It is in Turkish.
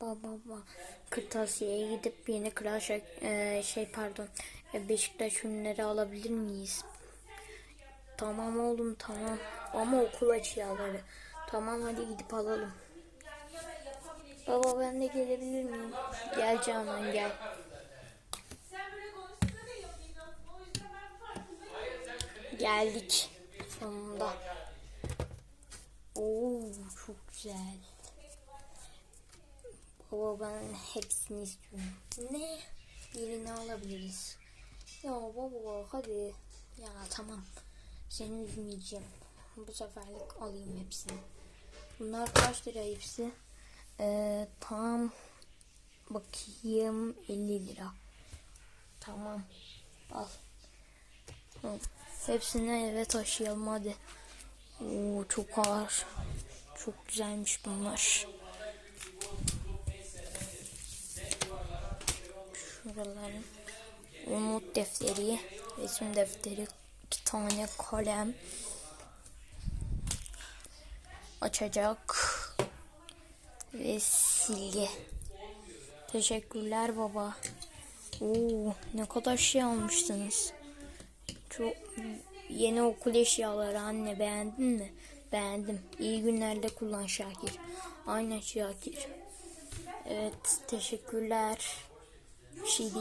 Baba kırtasiyeye gidip yeni kral Şak- e, şey pardon e, Beşiktaş ürünleri alabilir miyiz? Tamam oğlum tamam ama okul açıyorları. Tamam hadi gidip alalım. Baba ben de gelebilir miyim? Gel Canan gel. Geldik sonunda. Oo çok güzel. Baba ben hepsini istiyorum. Ne? Birini alabiliriz. Ya baba hadi. Ya tamam. Seni üzmeyeceğim. Bu seferlik alayım hepsini. Bunlar kaç lira hepsi? Ee, tam bakayım 50 lira. Tamam. Al. Hı. Hepsini eve taşıyalım hadi. Oo, çok ağır. Çok güzelmiş bunlar. Şuraların umut defteri, resim defteri, iki tane kalem, açacak ve silgi. Teşekkürler baba. Oo, ne kadar şey almıştınız. Çok yeni okul eşyaları anne beğendin mi? Beğendim. İyi günlerde kullan Şakir. Aynen Şakir. Evet teşekkürler. 吃的。